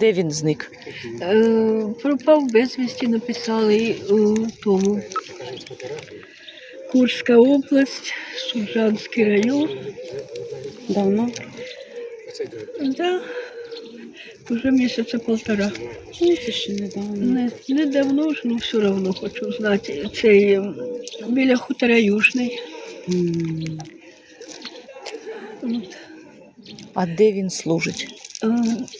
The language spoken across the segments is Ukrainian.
Де він зник? Е, пропав безвісті, написали у тому. Курська область, Суджанський район. Давно? Да. Уже місяця полтора. Ну, це ще недавно. Не, не давно ж, ну все одно хочу знати. Ем, біля хутора Южний. М. От. А де він служить?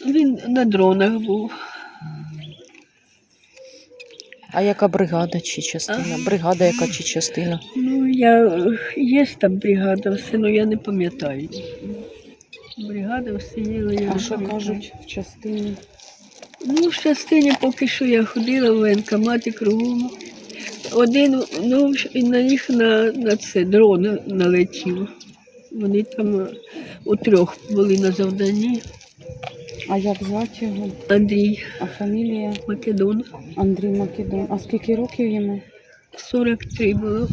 Він на дронах був. А яка бригада чи частина? Бригада яка чи частина? Ну, я є там бригада, все, але я не пам'ятаю. Бригада все є, але я А що кажуть в частині? Ну, в частині поки що я ходила в воєнкоматі кругом. Один, ну, і на них на, на це дрон налетів. Вони там у трьох були на завданні. А як звати його? Андрій А фамілія? Македон. Андрій Македон. А скільки років йому? 43 було.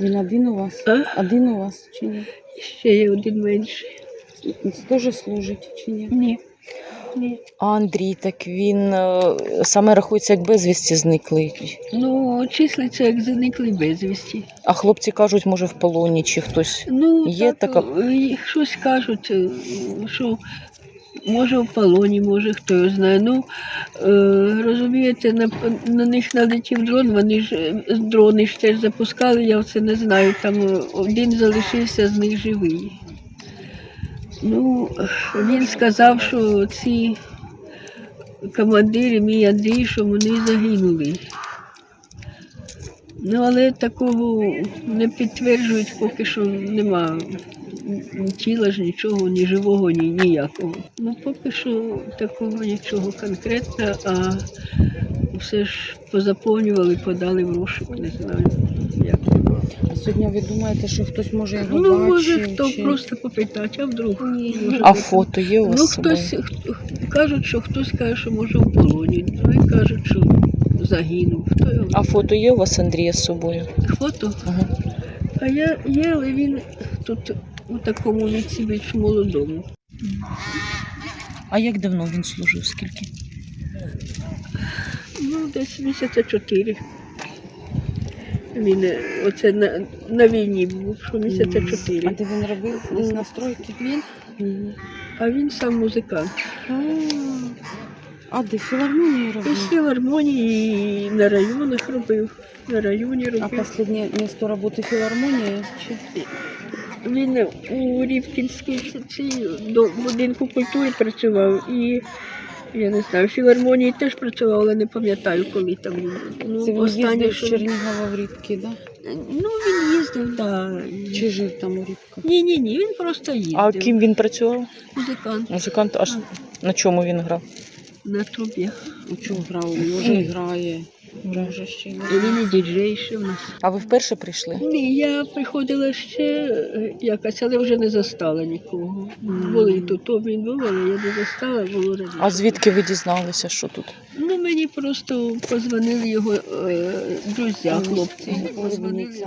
Він один у вас? А? Один у вас чи ні? Ще є один менший. Теж служить чи ні? Ні. Андрій, так він е, саме рахується як безвісті зниклий. Ну, числиться як зникли безвісті. А хлопці кажуть, може в полоні чи хтось. Ну, Є так, така- е, щось кажуть, е, що може в полоні, може хто його знає. Ну, розумієте, на, на них налетів дрон, вони ж дрони ж теж запускали, я це не знаю. Там один залишився з них живий. Ну, він сказав, що ці командири, мій Андрій, що вони загинули. Ну, але такого не підтверджують, поки що нема тіла ж нічого, ні живого, ні ніякого. Ну, поки що такого нічого конкретного, а все ж позаповнювали, подали в розшук, не знаю. Як. Сьогодні ви думаєте, що хтось може його Ну, може, хто чи- просто попитати, а вдруг. Може А бути. фото є у вас? Ну, хтось хто- кажуть, що хтось каже, що може в полоні, другі кажуть, що загинув. Хто його А фото є у вас Андрія з собою? фото? Ага. А я є, але він тут у такому віці більш молодому. А як давно він служив? Скільки? Ну, десь місяця чотири. Він оце на, на війні був, що місяця чотири. А де він робив? Десь на стройці? Він, а він сам музикант. А, А де філармонію І робив? з філармонії і на районах робив. На районі А робив. останнє місто роботи філармонії? Чи? Він у Рівкінській цій до будинку культури працював і я не знаю, в філармонії теж працював, але не пам'ятаю, коли там він. Ну, Це він останнє, їздив що- з Чернігова в Рібки, да? Ну, він їздив, так. Чи жив там у Рідках? Ні, ні, ні, він просто їздив. А ким він працював? Музикант Музикант, аж на чому він грав? на трубі. У чому грав? Може, і грає. І він і діджей ще в нас. А ви вперше прийшли? Ні, я приходила ще якась, але вже не застала нікого. Були тут, то він був, але я не застала, було раніше. А звідки ви дізналися, що тут? Ну, мені просто позвонили його е, друзі, хлопці. Позвонили.